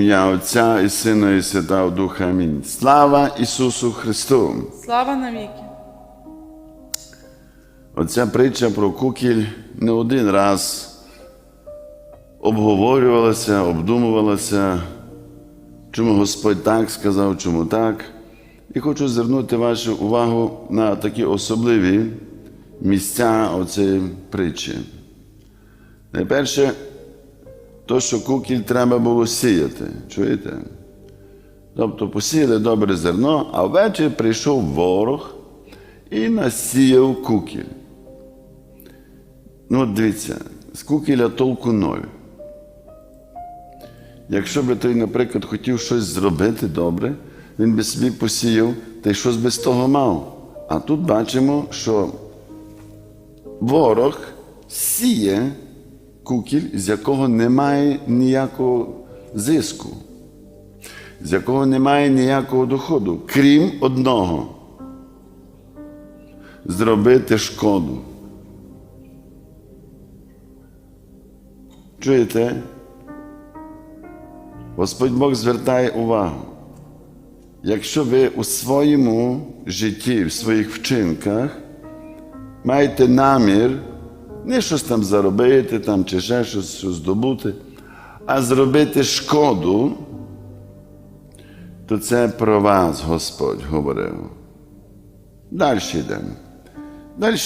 ім'я Отця і Сина, і Святого Духа. Амінь. Слава Ісусу Христу! Слава навіки. Оця притча про кукіль не один раз обговорювалася, обдумувалася, чому Господь так сказав, чому так. І хочу звернути вашу увагу на такі особливі місця оцієї притчі. Найперше, то, що кукіль треба було сіяти. Чуєте? Тобто посіяли добре зерно, а ввечері прийшов ворог і насіяв кукіль. Ну, от дивіться, з кукіля толку ноль. Якщо би той, наприклад, хотів щось зробити добре, він би собі посіяв та й щось би з того мав. А тут бачимо, що ворог сіє кукіль, з якого немає ніякого зиску, з якого немає ніякого доходу, крім одного зробити шкоду. Чуєте? Господь Бог звертає увагу. Якщо ви у своєму житті, в своїх вчинках маєте намір не щось там заробити там, чи ще щось, щось здобути, а зробити шкоду, то це про вас Господь говорив. Далі йдемо. Далі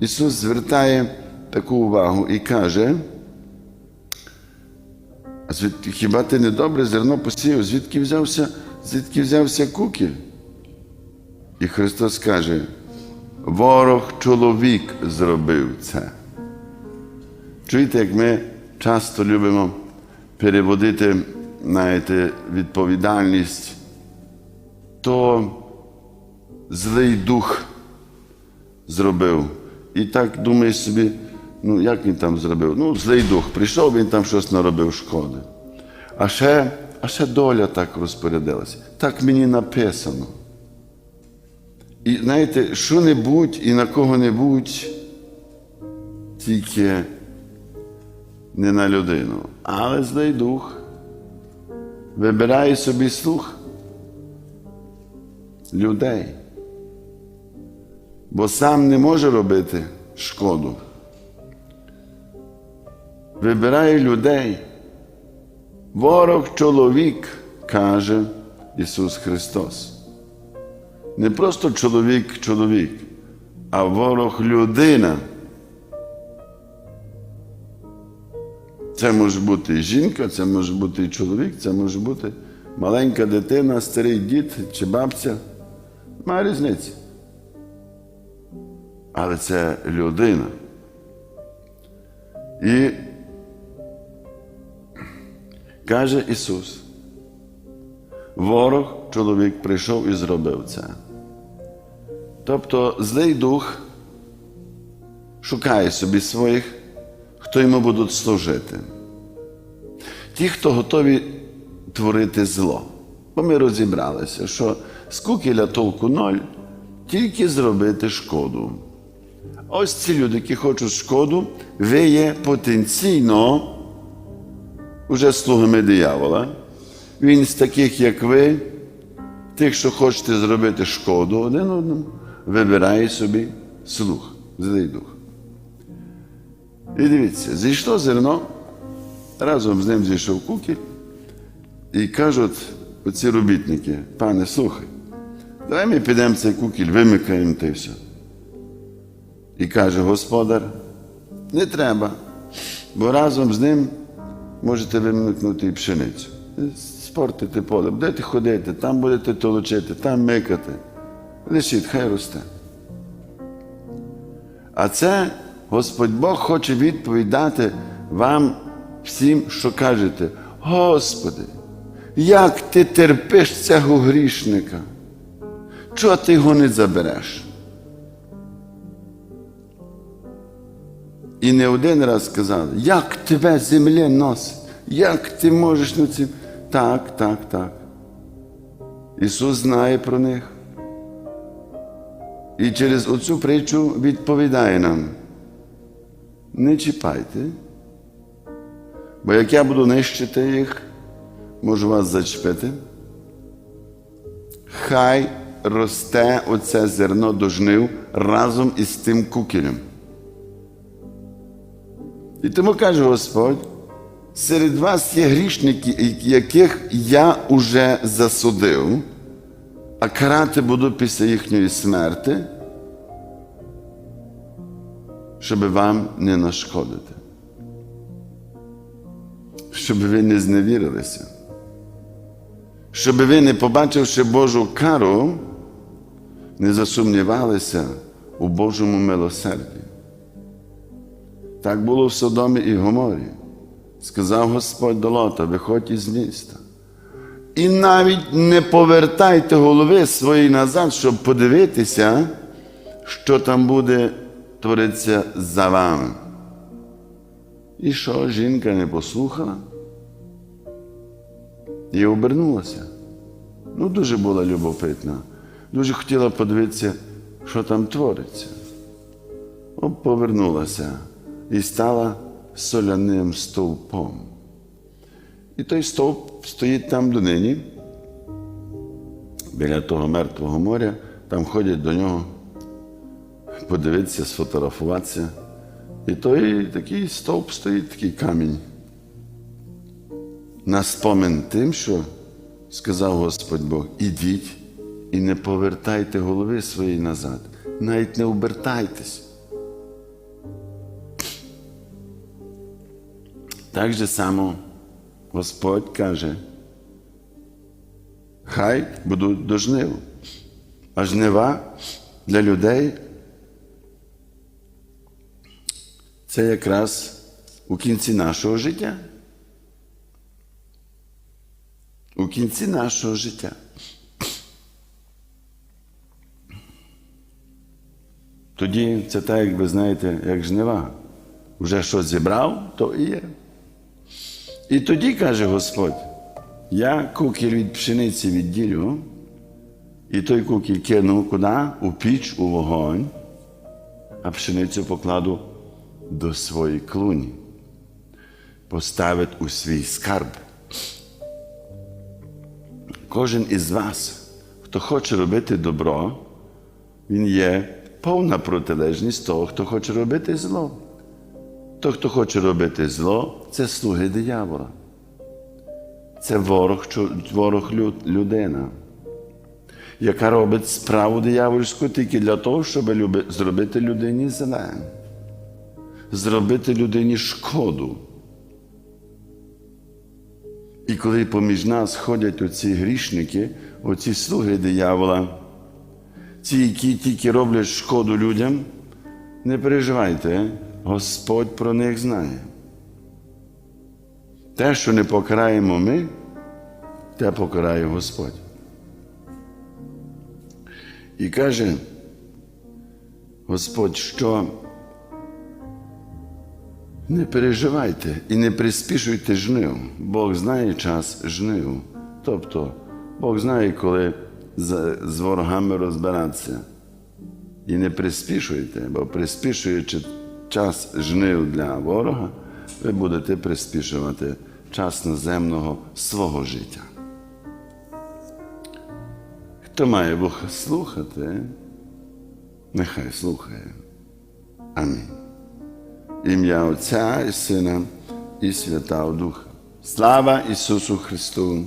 Ісус звертає таку увагу і каже, «А звідки, хіба ти не добре зерно посіяв, звідки взявся, звідки взявся кукіль? І Христос каже, ворог чоловік зробив це. Чуєте, як ми часто любимо переводити знаєте, відповідальність, то злий дух зробив. І так думаєш собі, ну як він там зробив? Ну, злий дух, прийшов, він там щось наробив шкоди. А ще, а ще доля так розпорядилася. Так мені написано. І знаєте, що-небудь і на кого-небудь, тільки не на людину. Але злий дух вибирає собі слух людей. Бо сам не може робити шкоду. Вибирає людей. Ворог чоловік, каже Ісус Христос. Не просто чоловік чоловік, а ворог людина. Це може бути і жінка, це може бути і чоловік, це може бути маленька дитина, старий дід чи бабця. Має різниці. Але це людина. І каже Ісус, ворог чоловік прийшов і зробив це. Тобто злий дух шукає собі своїх, хто йому будуть служити. Ті, хто готові творити зло. Бо ми розібралися, що з кукіля толку ноль тільки зробити шкоду. Ось ці люди, які хочуть шкоду, ви є потенційно уже слугами диявола. Він з таких, як ви, тих, що хочете зробити шкоду один одному, вибирає собі слух, злий дух. І дивіться, зійшло зерно, разом з ним зійшов кукіль, і кажуть оці робітники, пане, слухай, давай ми підемо цей кукіль, вимикаємо те все. І каже господар, не треба, бо разом з ним можете вимикнути і пшеницю. Спортити поле, будете ходити, там будете толочити, там микати. Лишіть, хай росте. А це Господь Бог хоче відповідати вам всім, що кажете, Господи, як ти терпиш цього грішника? Чого ти його не забереш? І не один раз сказали, як тебе земля носить, як ти можеш на цим. Так, так, так. Ісус знає про них. І через оцю притчу відповідає нам. Не чіпайте, бо як я буду нищити їх, Можу вас зачепити? Хай росте оце зерно до жнив разом із тим кукілем. І тому каже Господь, серед вас є грішники, яких я уже засудив, а карати буду після їхньої смерти, щоб вам не нашкодити. Щоб ви не зневірилися. Щоб ви, не побачивши Божу кару, не засумнівалися у Божому милосерді. Так було в Содомі і Гоморі. Сказав Господь до Лота, виходь із міста. І навіть не повертайте голови свої назад, щоб подивитися, що там буде творитися за вами. І що жінка не послухала і обернулася. Ну, дуже була любопитна, дуже хотіла подивитися, що там твориться. Повернулася і стала соляним стовпом. І той стовп стоїть там донині, біля того мертвого моря, там ходять до нього подивитися, сфотографуватися. І той такий стовп стоїть, такий камінь. На спомин тим, що сказав Господь Бог, ідіть і не повертайте голови свої назад, навіть не обертайтесь. Так же само Господь каже, хай будуть до жнив, а жнива для людей це якраз у кінці нашого життя. У кінці нашого життя. Тоді це так, як ви знаєте, як жнива. Уже що зібрав, то і є. І тоді каже Господь, я кукіль від пшениці відділю, і той кукіль кину куди? У піч, у вогонь, а пшеницю покладу до своєї клуні, поставить у свій скарб. Кожен із вас, хто хоче робити добро, він є повна протилежність того, хто хоче робити зло. Той, хто хоче робити зло, це слуги диявола. Це ворог, ворог людина, яка робить справу диявольську тільки для того, щоб зробити людині зле, зробити людині шкоду. І коли поміж нас ходять оці грішники, оці слуги диявола, ті, які тільки роблять шкоду людям, не переживайте, Господь про них знає. Те, що не покараємо ми, те покарає Господь. І каже Господь, що не переживайте і не приспішуйте жнив. Бог знає час жнив. Тобто Бог знає, коли з, ворогами розбиратися. І не приспішуйте, бо приспішуючи час жнив для ворога, ви будете приспішувати час наземного свого життя. Хто має Бога слухати, нехай слухає. Амінь. Ім'я Отця і Сина і Святого Духа. Слава Ісусу Христу!